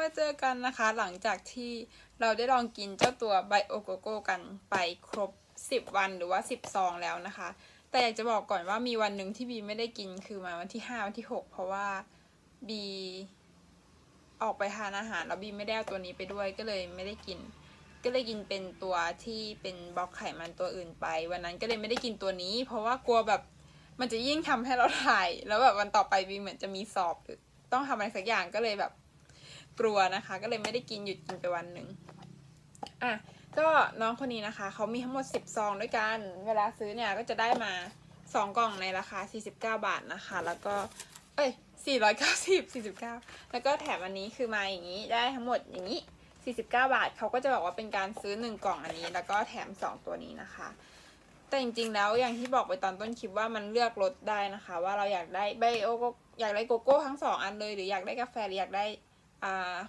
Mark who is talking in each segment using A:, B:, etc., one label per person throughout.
A: มาเจอกันนะคะ หลังจากที่เราได้ลองกินเจ้าตัวไบโอโกโก้กันไปครบ 10 วันหรือว่า 10 ซองแล้วนะคะ แต่อยากจะบอกก่อนว่ามีวันหนึ่งที่บีไม่ได้กินคือมาวันที่ 5 วันที่ 6 เพราะว่าบีออกไปทานอาหารแล้วบีไม่ได้เอาตัวนี้ไปด้วยก็เลยไม่ได้กิน ก็เลยกินเป็นตัวที่เป็นบล็อกไขมันตัวอื่นไป วันนั้นก็เลยไม่ได้กินตัวนี้ เพราะว่ากลัวแบบมันจะยิ่งทำให้เราถ่าย แล้วแบบวันต่อไปบีเหมือนจะมีสอบหรือต้องทำอะไรสักอย่างก็เลยแบบ กลัวนะคะ ก็เลยไม่ได้กินหยุดกินไปวันหนึ่งอะก็น้องคนนี้นะคะเขามีทั้งหมด 10 ซองด้วยกัน เวลาซื้อเนี่ยก็จะได้มา 2 กล่องในราคา 49 บาทนะคะ แล้วก็ เอ้ย 490 49 แล้วก็แถมอันนี้คือมาอย่างนี้ได้ทั้งหมดอย่างนี้ 49 บาทเขาก็จะบอกว่าเป็นการซื้อ 1 กล่องอันนี้ แล้วก็แถม 2 ตัวนี้นะคะ แต่จริงๆแล้วอย่างที่บอกไปตอนต้นคลิปว่ามันเลือกรสได้นะคะ ว่าเราอยากได้ไบโอโกอยากได้โกโก้ทั้งสองอันเลย หรืออยากได้กาแฟหรืออยากได้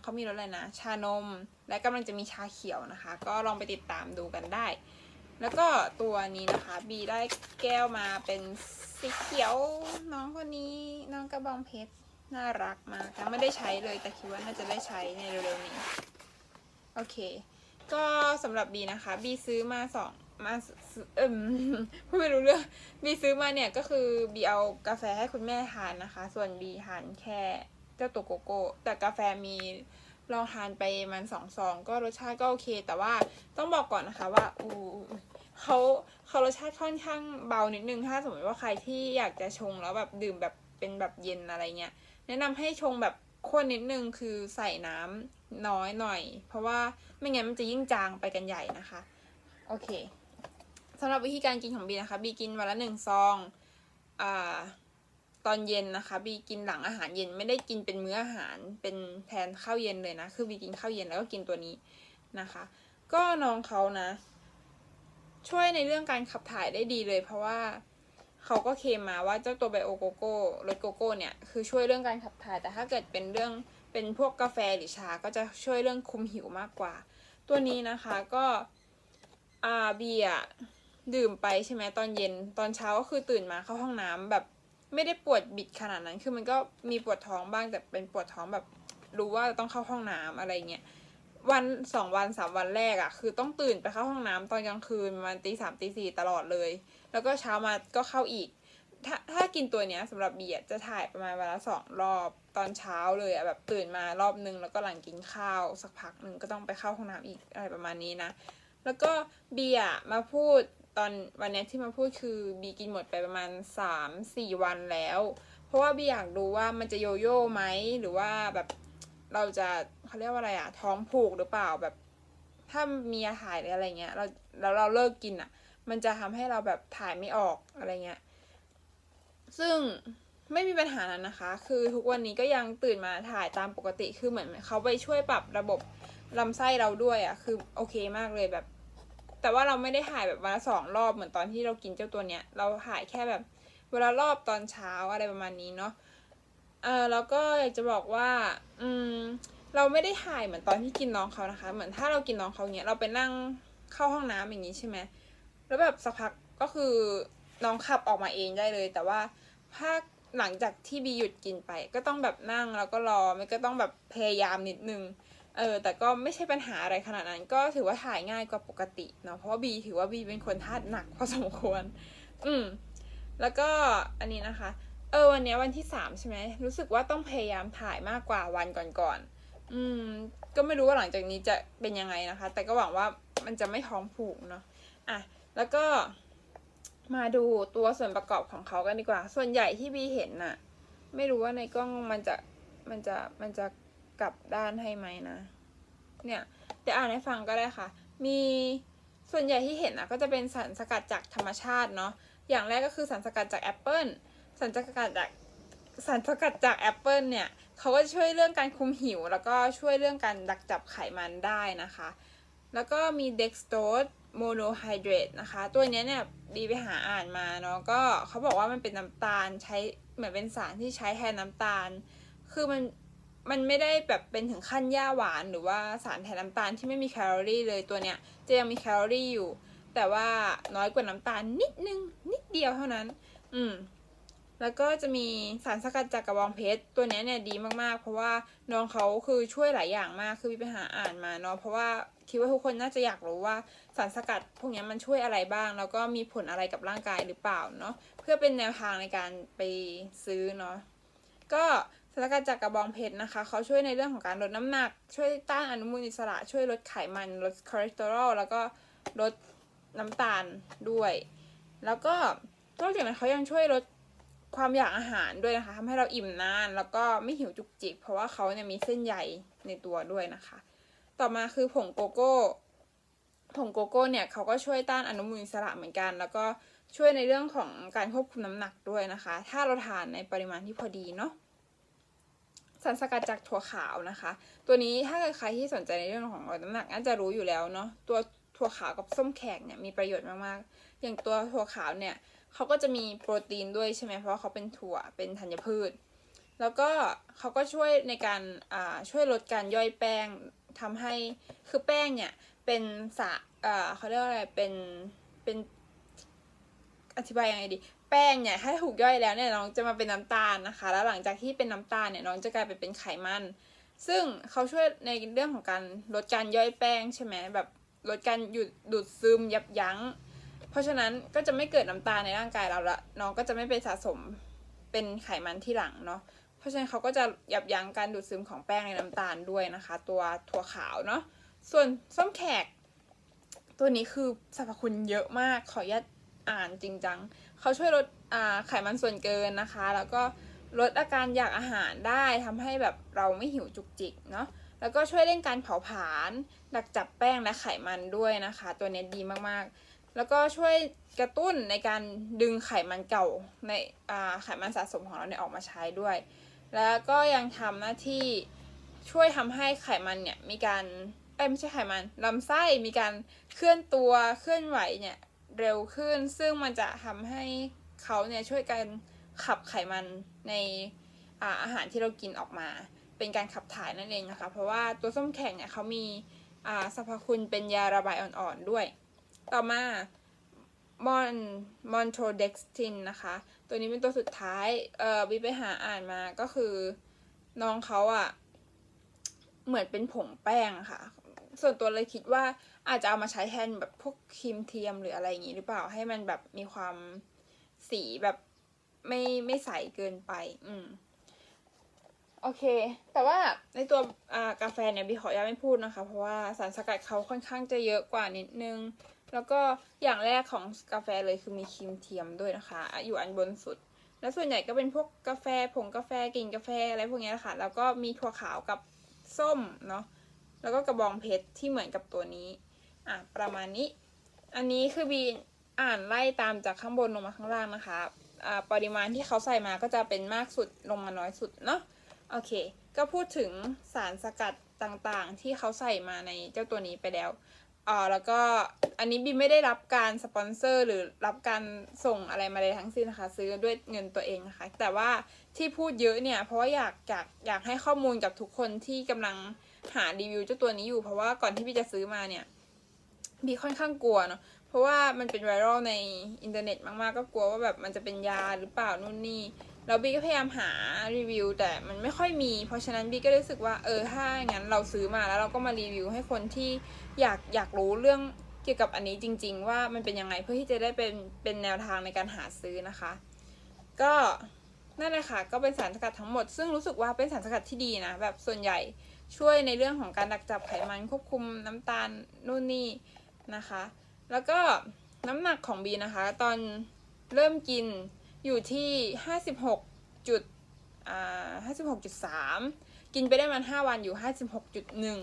A: เขามีรสอะไรนะ ชานม และกำลังจะมีชาเขียวนะคะ ก็ลองไปติดตามดูกันได้ แล้วก็ตัวนี้นะคะ บีได้แก้วมาเป็นสีเขียวน้องคนนี้น้องกระบองเพชรน่ารักมากยังไม่ได้ใช้เลยแต่คิดว่าน่าจะได้ใช้ในเร็วๆนี้ โอเค ก็สำหรับบีนะคะ บีซื้อมาสองมาเอิมพูดไม่รู้เรื่องบีซื้อมาเนี่ยก็คือบีเอากาแฟให้คุณแม่ทานนะคะ ส่วนบีทานแค่ เจ้าตัวโกโก้ แต่กาแฟมีลองทานไปมันสองซองก็รสชาติก็โอเค แต่ว่าต้องบอกก่อนนะคะว่าอูเขาเขารสชาติค่อนข้างเบานิดนึงถ้าสมมติว่าใครที่อยากจะชงแล้วแบบดื่มแบบเป็นแบบเย็นอะไรเงี้ยแนะนำให้ชงแบบข้นนิดนึงคือใส่น้ำน้อยหน่อย เพราะว่าไม่งั้นมันจะยิ่งจางไปกันใหญ่นะคะ โอเคสำหรับวิธีการกินของบีนะคะบีกินวันละหนึ่งซองอ่า ตอนเย็นนะคะบีกินหลังอาหารเย็นไม่ได้กินเป็นมื้ออาหารเป็นแทนข้าวเย็นเลยนะ คือบีกินข้าวเย็นแล้วก็กินตัวนี้นะคะ ก็น้องเขานะ ช่วยในเรื่องการขับถ่ายได้ดีเลย เพราะว่าเขาก็เคลมมาว่าเจ้าตัวไบโอโกโก้รสโกโก้เนี่ยคือช่วยเรื่องการขับถ่ายแต่ถ้าเกิดเป็นเรื่องเป็นพวกกาแฟหรือชาก็จะช่วยเรื่องคุมหิวมากกว่า ตัวนี้นะคะก็อาบีอะดื่มไปใช่ไหมตอนเย็นตอนเช้าก็คือตื่นมาเข้าห้องน้ำแบบ ไม่ได้ปวดบิดขนาดนั้น คือมันก็มีปวดท้องบ้างแต่เป็นปวดท้องแบบ รู้ว่าต้องเข้าห้องน้ำอะไรเงี้ยวันสองวันสามวันแรกอะคือต้องตื่นไปเข้าห้องน้ำตอนกลางคืนประมันตีสามตีสี่ตลอดเลย แล้วก็เช้ามาก็เข้าอีก ถ้าถ้ากินตัวเนี้ยสำหรับเบีอะจะถ่ายประมาณวันละสองรอบตอนเช้าเลยอะแบบตื่นมารอบนึงแล้วก็หลังกินข้าว สักพักหนึ่งก็ต้องไปเข้าห้องน้ำอีกอะไรประมาณนี้นะแล้วก็เบีอะมาพูด ตอนวันนี้ที่มาพูดคือบีกินหมดไปประมาณสามสี่วันแล้ว เพราะว่าบีอยากดูว่ามันจะโยโย่ไหมหรือว่าแบบเราจะเขาเรียกว่าอะไรอะท้องผูกหรือเปล่าแบบ ถ้ามีอาหารหรืออะไรเงี้ยเราแล้วเราเลิกกินอะมันจะทำให้เราแบบถ่ายไม่ออกอะไรเงี้ย ซึ่งไม่มีปัญหานั้นนะคะ คือทุกวันนี้ก็ยังตื่นมาถ่ายตามปกติ คือเหมือนเขาไปช่วยปรับระบบลำไส้เราด้วยอะ่ะ คือโอเคมากเลยแบบ แต่ว่าเราไม่ได้ถ่ายแบบวันละสองรอบเหมือนตอนที่เรากินเจ้าตัวเนี้ย เราถ่ายแค่แบบเวลารอบตอนเช้าอะไรประมาณนี้เนาะ เออแล้วก็อยากจะบอกว่า อืม เราไม่ได้ถ่ายเหมือนตอนที่กินน้องเขานะคะ เหมือนถ้าเรากินน้องเขาเนี้ย เราไปนั่งเข้าห้องน้ำอย่างนี้ใช่ไหมแล้วแบบสักพักก็คือน้องขับออกมาเองได้เลย แต่ว่าถ้าหลังจากที่บีหยุดกินไป ก็ต้องแบบนั่งแล้วก็รอมันก็ต้องแบบพยายามนิดนึง เออแต่ก็ไม่ใช่ปัญหาอะไรขนาดนั้น ก็ถือว่าถ่ายง่ายกว่าปกติเนาะเพราะว่าบีถือว่าบีเป็นคนธาตุหนักพอสมควร อืม แล้วก็อันนี้นะคะ เออวันเนี้ยวันที่สามใช่ไหมรู้สึกว่าต้องพยายามถ่ายมากกว่าวันก่อนๆอืม ก็ไม่รู้ว่าหลังจากนี้จะเป็นยังไงนะคะ แต่ก็หวังว่ามันจะไม่ท้องผูกเนาะอะแล้วก็มาดูตัวส่วนประกอบของเขากันดีกว่า ส่วนใหญ่ที่บีเห็นน่ะ ไม่รู้ว่าในกล้องมันจะมันจะมันจะ กลับด้านให้ไหมนะ เนี่ยเดี๋ยวอ่านให้ฟังก็ได้ค่ะ มีส่วนใหญ่ที่เห็นนะก็จะเป็นสารสกัดจากธรรมชาติเนาะ อย่างแรกก็คือสารสกัดจากแอปเปิลสารสกัดจากสารสกัดจากแอปเปิลเนี่ยเขาก็ช่วยเรื่องการคุมหิว แล้วก็ช่วยเรื่องการดักจับไขมันได้นะคะ แล้วก็มี dextrose monohydrate นะคะ ตัวเนี้ยเนี่ยดีไปหาอ่านมาเนาะก็เขาบอกว่ามันเป็นน้ำตาลใช้เหมือนเป็นสารที่ใช้แทนน้ำตาล คือมัน มันไม่ได้แบบเป็นถึงขั้นย่าหวานหรือว่าสารแทนน้ำตาลที่ไม่มีแคลอรี่เลยตัวเนี้ยจะยังมีแคลอรี่อยู่ แต่ว่าน้อยกว่าน้ำตาลนิดนึงนิดเดียวเท่านั้น อืมแล้วก็จะมีสารสกัดจากกระบองเพชรตัวเนี้ยเนี่ยดีมากๆ เพราะว่าน้องเขาคือช่วยหลายอย่างมากคือไปหาอ่านมาเนาะเพราะว่าคิดว่าทุกคนน่าจะอยากรู้ว่าสารสกัดพวกเนี้ยมันช่วยอะไรบ้าง แล้วก็มีผลอะไรกับร่างกายหรือเปล่าเนาะเพื่อเป็นแนวทางในการไปซื้อเนาะก็ สารกัดจากกระบองเพชรนะคะ เขาช่วยในเรื่องของการลดน้ำหนัก ช่วยต้านอนุมูลอิสระ ช่วยลดไขมัน ลดคอเลสเตอรอล แล้วก็ลดน้ำตาลด้วย แล้วก็นอกจากนั้นเขายังช่วยลดความอยากอาหารด้วยนะคะทำให้เราอิ่มนาน แล้วก็ไม่หิวจุกจิก เพราะว่าเขาเนี่ยมีเส้นใยในตัวด้วยนะคะ ต่อมาคือผงโกโก้ ผงโกโก้เนี่ยเขาก็ช่วยต้านอนุมูลอิสระเหมือนกัน แล้วก็ช่วยในเรื่องของการควบคุมน้ำหนักด้วยนะคะ ถ้าเราทานในปริมาณที่พอดีเนาะ สารสกัดจากถั่วขาวนะคะ ตัวนี้ถ้าเกิดใครที่สนใจในเรื่องของลดน้ำหนักน่าจะรู้อยู่แล้วเนาะตัวถั่วขาวกับส้มแขกเนี่ยมีประโยชน์มากๆ อย่างตัวถั่วขาวเนี่ยเขาก็จะมีโปรตีนด้วยใช่ไหมเพราะเขาเป็นถั่วเป็นธัญพืช แล้วก็เขาก็ช่วยในการช่วยลดการย่อยแป้งทำให้คือแป้งเนี่ยเป็นสะเขาเรียกว่าอะไรเป็นเป็น อธิบายยังไงดี แป้งเนี่ยถ้าถูกย่อยแล้วเนี่ยน้องจะมาเป็นน้ำตาลนะคะ แล้วหลังจากที่เป็นน้ำตาลเนี่ยน้องจะกลายไปเป็นไขมัน ซึ่งเขาช่วยในเรื่องของการลดการย่อยแป้งใช่ไหมแบบลดการหยุดดูดซึมยับยั้ง เพราะฉะนั้นก็จะไม่เกิดน้ำตาลในร่างกายเราละน้องก็จะไม่ไปสะสมเป็นไขมันที่หลังเนาะเพราะฉะนั้นเขาก็จะยับยั้งการดูดซึมของแป้งในน้ำตาลด้วยนะคะ ตัวถั่วขาวเนาะส่วนส้มแขก ตัวนี้คือสรรพคุณเยอะมากขออนุญาต อ่านจริงจังเขาช่วยลดไขมันส่วนเกินนะคะ แล้วก็ลดอาการอยากอาหารได้ทำให้แบบเราไม่หิวจุกจิกเนาะแล้วก็ช่วยเร่งการเผาผลาญดักจับแป้งและไขมันด้วยนะคะ ตัวนี้ดีมากๆ แล้วก็ช่วยกระตุ้นในการดึงไขมันเก่าในไขมันสะสมของเราเนี่ยออกมาใช้ด้วย แล้วก็ยังทำหน้าที่ช่วยทำให้ไขมันเนี่ยมีการไม่ใช่ไขมันลำไส้มีการเคลื่อนตัวเคลื่อนไหวเนี่ย เร็วขึ้น ซึ่งมันจะทำให้เขาเนี่ยช่วยกันขับไขมันในอาอาหารที่เรากินออกมา เป็นการขับถ่ายนั่นเองนะคะ เพราะว่าตัวส้มแข็งเนี่ยเขามีสรรพคุณเป็นยาระบายอ่อนๆด้วย ต่อมามอนมอนโทเด็กสตินนะคะ ตัวนี้เป็นตัวสุดท้ายเอ่อวิไปหาอ่านมาก็คือน้องเขาอะเหมือนเป็นผงแป้งอะค่ะ ส่วนตัวเลยคิดว่าอาจจะเอามาใช้แทนแบบพวกครีมเทียมหรืออะไรอย่างนี้หรือเปล่าให้มันแบบมีความสีแบบไม่ไม่ใสเกินไป อืมโอเค แต่ว่าในตัวกาแฟเนี่ยบีขออนุญาตไม่พูดนะคะ เพราะว่าสารสกัดเขาค่อนข้างจะเยอะกว่านิดนึง แล้วก็อย่างแรกของกาแฟเลยคือมีครีมเทียมด้วยนะคะ อยู่อันบนสุด แล้วส่วนใหญ่ก็เป็นพวกกาแฟผงกาแฟกลิ่นกาแฟอะไรพวกนี้ยค่ะแล้วก็มีถั่วขาวกับส้มเนาะ แล้วก็กระบองเพชรที่เหมือนกับตัวนี้ อะประมาณนี้ อันนี้คือบีอ่านไล่ตามจากข้างบนลงมาข้างล่างนะคะอ่าปริมาณที่เขาใส่มาก็จะเป็นมากสุดลงมาน้อยสุดเนาะโอเค ก็พูดถึงสารสกัดต่างๆ ที่เขาใส่มาในเจ้าตัวนี้ไปแล้วอ่าแล้วก็อันนี้บีไม่ได้รับการสปอนเซอร์หรือรับการส่งอะไรมาเลยทั้งสิ้นนะคะ ซื้อด้วยเงินตัวเองนะคะ แต่ว่าที่พูดเยอะเนี่ย เพราะว่าอยากอยากอยากให้ข้อมูลกับทุกคนที่กำลัง หารีวิวเจ้าตัวนี้อยู่ เพราะว่าก่อนที่บีจะซื้อมาเนี่ยบีค่อนข้างกลัวเนาะเพราะว่ามันเป็นไวรัลในอินเทอร์เน็ตมากๆก็กลัวว่าแบบมันจะเป็นยาหรือเปล่านู่นนี่แล้วบีก็พยายามหารีวิว แต่มันไม่ค่อยมี เพราะฉะนั้นบีก็รู้สึกว่าเออถ้าอย่างนั้นเราซื้อมาแล้วเราก็มารีวิวให้คนที่อยากอยากรู้เรื่องเกี่ยวกับอันนี้จริง ๆ ว่ามันเป็นยังไงเพื่อที่จะได้เป็นเป็นแนวทางในการหาซื้อนะคะ ก็นั่นแหละค่ะก็เป็นสารสกัดทั้งหมด ซึ่งรู้สึกว่าเป็นสารสกัดที่ดีนะแบบส่วนใหญ่ ช่วยในเรื่องของการดักจับไขมันควบคุมน้ำตาลนู่นนี่นะคะ แล้วก็น้ำหนักของบีนะคะ ตอนเริ่มกินอยู่ที่ห้าสิบหกจุดอ่าห้าสิบหกจุดสามกินไปได้มันห้าวันอยู่ห้าสิบหกจุดหนึ่ง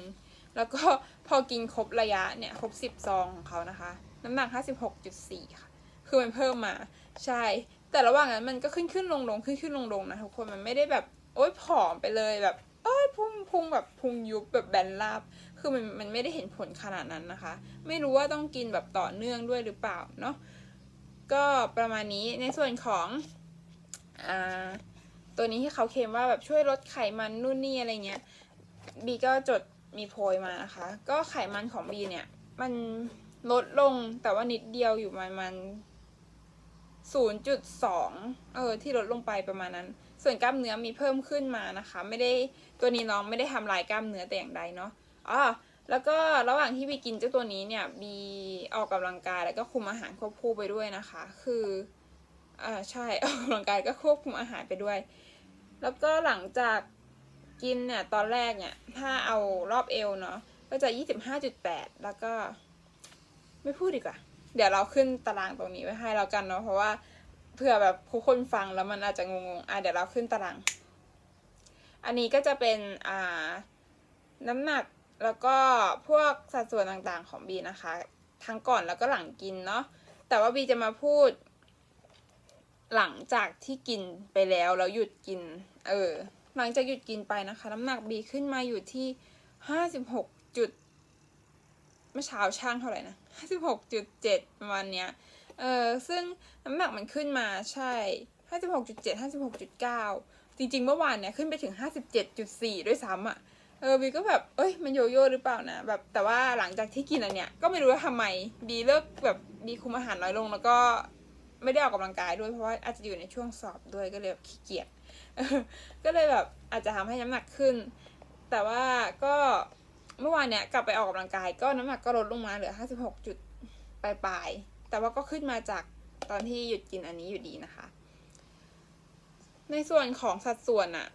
A: แล้วก็พอกินครบระยะเนี่ยครบสิบซองของเขานะคะ น้ำหนักห้าสิบหกจุดสี่ค่ะคือมันเพิ่มมาใช่ แต่ระหว่างนั้นมันก็ขึ้นขึ้นลงลงขึ้นขึ้นลงลงนะทุกคนมันไม่ได้แบบ โอ๊ยผอมไปเลยแบบ โอ๊ยพุงพุงแบบพุงยุบแบบแบนราบ คือมันมันไม่ได้เห็นผลขนาดนั้นนะคะ ไม่รู้ว่าต้องกินแบบต่อเนื่องด้วยหรือเปล่าเนาะก็ประมาณนี้ในส่วนของอ่าตัวนี้ที่เขาเคลมว่าแบบช่วยลดไขมันนู่นนี่อะไรเงี้ยบีก็จดมีโพยมานะคะ ก็ไขมันของบีเนี่ย มันลดลงแต่ว่านิดเดียวอยู่ประมาณ0.2เออที่ลดลงไปประมาณนั้น ส่วนกล้ามเนื้อมีเพิ่มขึ้นมานะคะ ไม่ได้ตัวนี้น้องไม่ได้ทำลายกล้ามเนื้อแต่อย่างใดเนาะอ๋อแล้วก็ระหว่างที่บีกินเจ้าตัวนี้เนี่ยบีออกกำลังกายแล้วก็คุมอาหารควบคู่ไปด้วยนะคะ คืออ่าใช่ออกกำลังกายก็ควบคุมอาหารไปด้วย แล้วก็หลังจากกินเนี่ยตอนแรกเนี่ยถ้าเอารอบเอวเนาะก็จะ 25.8 แล้วก็ ไม่พูดดีกว่า เดี๋ยวเราขึ้นตารางตรงนี้ไว้ให้แล้วกันเนาะเพราะว่า ผื่อแบบผู้คนฟังแล้วมันอาจจะงงๆอะเดี๋ยวเราขึ้นตาราง อันนี้ก็จะเป็นอ่าน้ำหนักแล้วก็พวกสัดส่วนต่างๆของบีนะคะ ทั้งก่อนแล้วก็หลังกินเนาะแต่ว่าบีจะมาพูด หลังจากที่กินไปแล้วแล้วหยุดกิน เออ หลังจากหยุดกินไปนะคะ น้ำหนักบีขึ้นมาอยู่ที่ห้าสิบหกจุดเมื่อเช้าช่างเท่าไหร่นะห้าสิบหกจุดเจ็ดประมาณเนี้ย เออซึ่งน้ำหนักมันขึ้นมาใช่ห้าสิบหกจุดเจ็ดห้าสิบหกจุดเก้าจริง ๆ เมื่อวานเนี่ยขึ้นไปถึงห้าสิบเจ็ดจุดสี่ด้วยซ้ำอะเออบีก็แบบ เอ้ย มันโยโย่หรือเปล่านะ แบบ แต่ว่าหลังจากที่กินอันเนี้ย ก็ไม่รู้ว่าทำไม บีเลิกแบบ บีคุมอาหารน้อยลง แล้วก็ไม่ได้ออกกำลังกายด้วย เพราะว่าอาจจะอยู่ในช่วงสอบด้วย ก็เลยแบบขี้เกียจ ก็เลยแบบอาจจะทำให้น้ำหนักขึ้น แต่ว่าก็เมื่อวานเนี้ยกลับไปออกกำลังกาย ก็น้ำหนักก็ลดลงมาเหลือห้าสิบหกจุดปลายๆ แต่ว่าก็ขึ้นมาจากตอนที่หยุดกินอันนี้อยู่ดีนะคะ ในส่วนของสัดส่วนอะ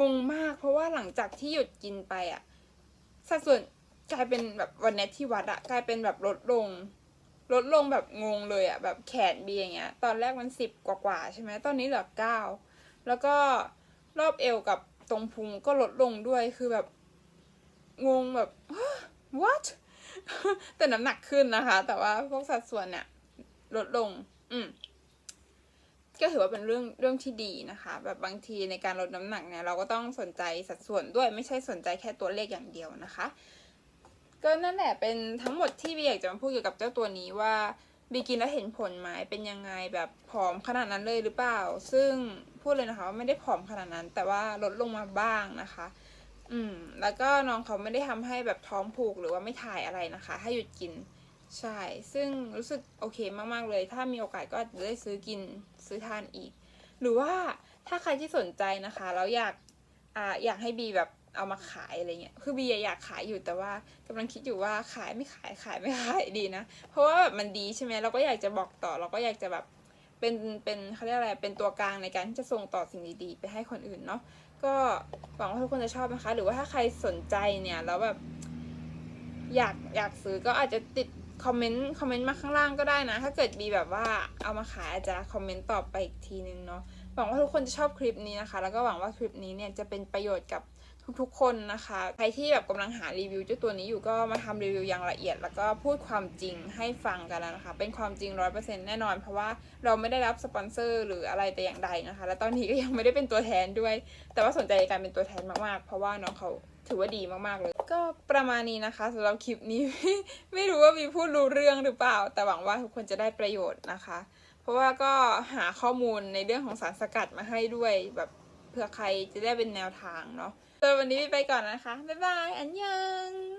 A: งงมากเพราะว่าหลังจากที่หยุดกินไปอะสัดส่วนกลายเป็นแบบวันนี้ที่วัดอะกลายเป็นแบบลดลง ลดลงแบบงงเลยอะแบบแขนบีอย่างเงี้ย ตอนแรกมันสิบกว่าๆใช่ไหมตอนนี้เหลือเก้าแล้วก็รอบเอวกับตรงพุงก็ลดลงด้วยคือแบบงงแบบ what แต่น้ำหนักขึ้นนะคะ แต่ว่าพวกสัดส่วนเนี่ยลดลง อืมก็ถือว่าเป็นเรื่องเรื่องที่ดีนะคะ แบบบางทีในการลดน้ำหนักเนี่ยเราก็ต้องสนใจสัดส่วนด้วยไม่ใช่สนใจแค่ตัวเลขอย่างเดียวนะคะ ก็นั่นแหละเป็นทั้งหมดที่บีอยากจะมาพูดเกี่ยวกับเจ้าตัวนี้ว่าบีกินแล้วเห็นผลไหมเป็นยังไงแบบผอมขนาดนั้นเลยหรือเปล่า ซึ่งพูดเลยนะคะว่าไม่ได้ผอมขนาดนั้น แต่ว่าลดลงมาบ้างนะคะ อืม แล้วก็น้องเขาไม่ได้ทำให้แบบท้องผูกหรือว่าไม่ถ่ายอะไรนะคะ ให้หยุดกิน ใช่ ซึ่งรู้สึกโอเคมากๆเลย ถ้ามีโอกาสก็จะได้ซื้อกินซื้อทานอีก หรือว่าถ้าใครที่สนใจนะคะ แล้วอยากอ่าอยากให้บีแบบเอามาขายอะไรเงี้ย คือบีอะอยากขายอยู่แต่ว่ากำลังคิดอยู่ว่าขายไม่ขายขายไม่ขายดีนะ เพราะว่าแบบมันดีใช่ไหมเราก็อยากจะบอกต่อ เราก็อยากจะแบบเป็นเป็นเขาเรียกอะไร เป็นตัวกลางในการที่จะส่งต่อสิ่งดีๆ ไปให้คนอื่นเนาะ ก็หวังว่าทุกคนจะชอบนะคะ หรือว่าถ้าใครสนใจเนี่ยแล้วแบบอยากอยากซื้อก็อาจจะติดคอมเมนต์คอมเมนต์มาข้างล่างก็ได้นะ ถ้าเกิดมีแบบว่าเอามาขายอาจจะคอมเมนต์ตอบไปอีกทีนึงเนาะหวังว่าทุกคนจะชอบคลิปนี้นะคะ แล้วก็หวังว่าคลิปนี้เนี่ยจะเป็นประโยชน์กับ ทุกๆคนนะคะ ใครที่แบบกำลังหารีวิวเจ้าตัวนี้อยู่ก็มาทำรีวิวอย่างละเอียด แล้วก็พูดความจริงให้ฟังกันแล้วนะคะ เป็นความจริงร้อยเปอร์เซ็นแน่นอน เพราะว่าเราไม่ได้รับสปอนเซอร์หรืออะไรแต่อย่างใดนะคะ และตอนนี้ก็ยังไม่ได้เป็นตัวแทนด้วย แต่ว่าสนใจในการเป็นตัวแทนมากๆ เพราะว่าน้องเขาถือว่าดีมากๆเลย ก็ประมาณนี้นะคะสำหรับคลิปนี้ ไม่รู้ว่ามีพูดรู้เรื่องหรือเปล่า แต่หวังว่าทุกคนจะได้ประโยชน์นะคะ เพราะว่าก็หาข้อมูลในเรื่องของสารสกัดมาให้ด้วยแบบเผื่อใครจะได้เป็นแนวทางเนาะ สำหรับวันนี้ไปก่อนนะคะ บ๊ายบาย อันยัง